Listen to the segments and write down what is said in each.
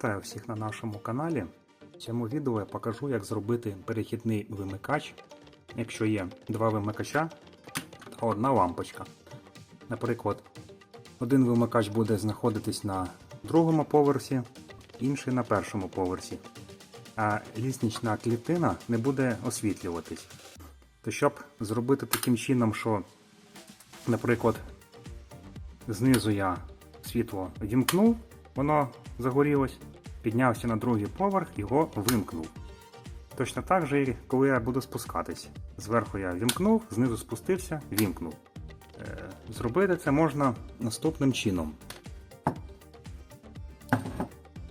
Вітаю всіх на нашому каналі. В цьому відео я покажу, як зробити перехідний вимикач, якщо є два вимикача та одна лампочка. Наприклад, один вимикач буде знаходитись на другому поверсі, інший на першому поверсі, а ліснична клітина не буде освітлюватись. То щоб зробити таким чином, що, наприклад, знизу я світло вімкнув, воно загорілось, піднявся на другий поверх, його вимкнув. Точно так же, коли я буду спускатись. Зверху я вімкнув, знизу спустився, вімкнув. Е, Зробити це можна наступним чином.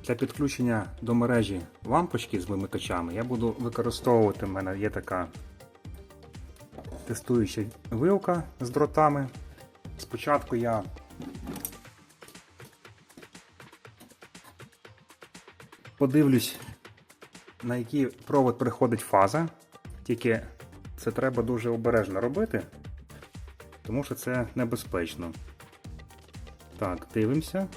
Для підключення до мережі лампочки з вимикачами я буду використовувати, в мене є така тестуюча вилка з дротами. Спочатку я подивлюсь, на який провод приходить фаза. Тільки це треба дуже обережно робити, тому що це небезпечно. Так, дивимося.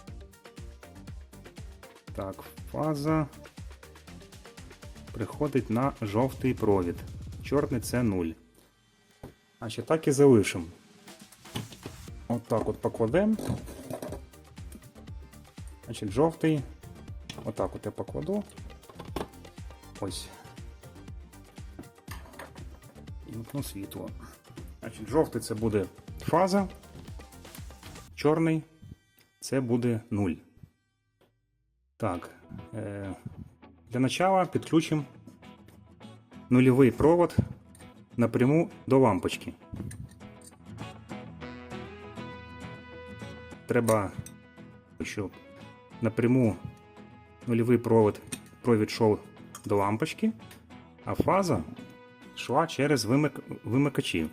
Так, фаза приходить на жовтий провід. Чорний це 0. Значить, так і залишимо. Отак от покладемо. Значить, жовтий. Отак от я покладу. Ось. І світло. Значить, жовтий це буде фаза. Чорний це буде 0. Так. Е, для начала підключимо нульовий провод напряму до лампочки. Треба, щоб напряму нульовий провод провід йшов до лампочки, а фаза йшла через вимик... вимикачі.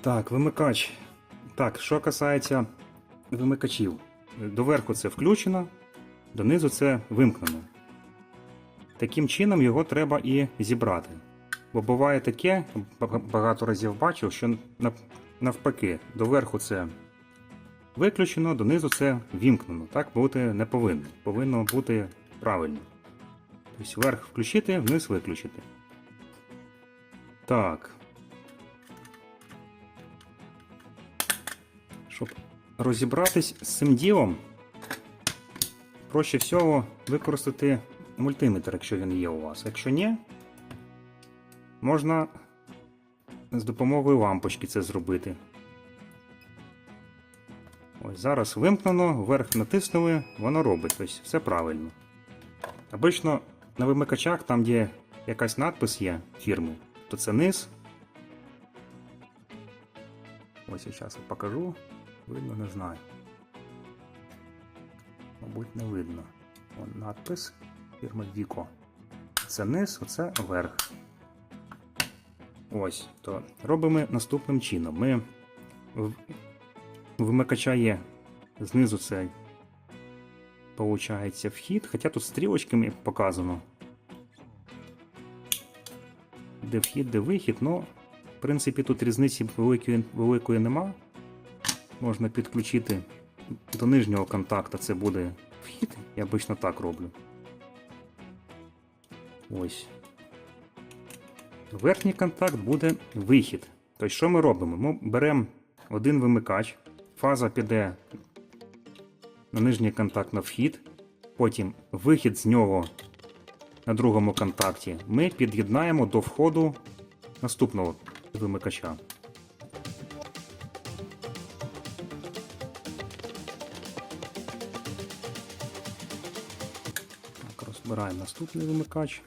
Так, вимикач. Так, що касається вимикачів. Доверху це включено, донизу це вимкнено. Таким чином його треба і зібрати. Бо буває таке, багато разів бачив, що навпаки, доверху це виключено, донизу це вімкнено. Так бути не повинно. Повинно бути правильно. Тобто вверх включити, вниз виключити. Так. Щоб розібратись з цим ділом, проще всього використати мультиметр, якщо він є у вас. Якщо ні, можна з допомогою лампочки це зробити. Ось зараз вимкнено, вверх натиснули, воно робить. Тобто все правильно. Обично на вимикачах, там, де якась надпис є фірми, то це низ. Ось я зараз покажу. Видно, не знаю. Мабуть, не видно. Вон надпис фірми Віко. Це низ, оце верх. Ось, то робимо наступним чином. Ми вимикача є знизу це получається вхід, хоча тут стрілочками показано. Де вхід, де вихід, ну, в принципі, тут різниці великої, великої нема. Можна підключити до нижнього контакта, це буде вхід, я обично так роблю. Ось. Верхній контакт буде вихід. Тобто, що ми робимо? Ми беремо один вимикач, фаза піде на нижній контакт на вхід, потім вихід з нього на другому контакті ми під'єднаємо до входу наступного вимикача. Так, розбираємо наступний вимикач.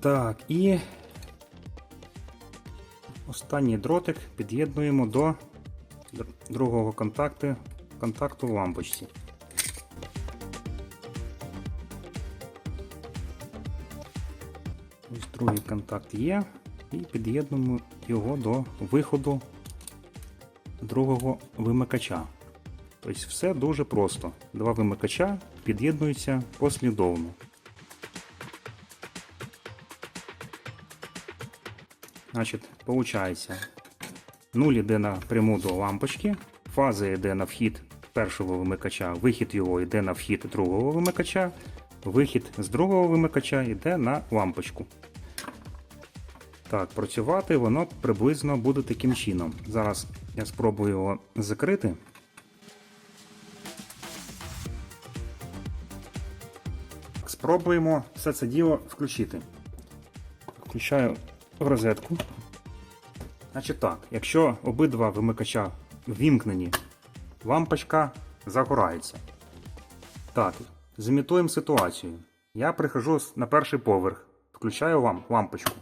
Так, і останній дротик під'єднуємо до другого контакту, контакту в лампочці. Ось другий контакт є, і під'єднуємо його до виходу другого вимикача. Тобто все дуже просто. Два вимикача під'єднуються послідовно. Значить, виходить, 0 йде напряму до лампочки, фаза йде на вхід першого вимикача, вихід його йде на вхід другого вимикача, вихід з другого вимикача йде на лампочку. Так, працювати воно приблизно буде таким чином. Зараз я спробую його закрити. Спробуємо все це діло включити. Включаю в розетку. Значить так, якщо обидва вимикача ввімкнені, лампочка загорається. Так, зімітуємо ситуацію. Я прихожу на перший поверх, включаю вам лампочку.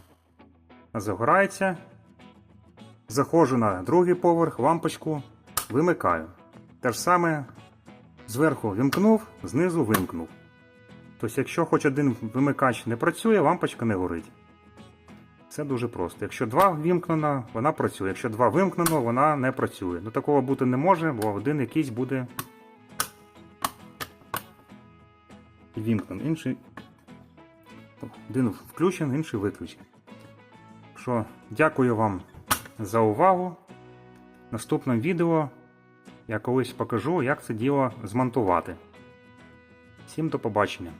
Загорається. Заходжу на другий поверх, лампочку вимикаю. Те ж саме зверху вімкнув, знизу вимкнув. Тобто, якщо хоч один вимикач не працює, лампочка не горить. Це дуже просто. Якщо два вімкнено, вона працює. Якщо два вимкнено, вона не працює. Ну такого бути не може, бо один якийсь буде вімкнений, інший. Один включений, інший виключений. Що, дякую вам за увагу. В відео я колись покажу, як це діло змонтувати. Всім до побачення.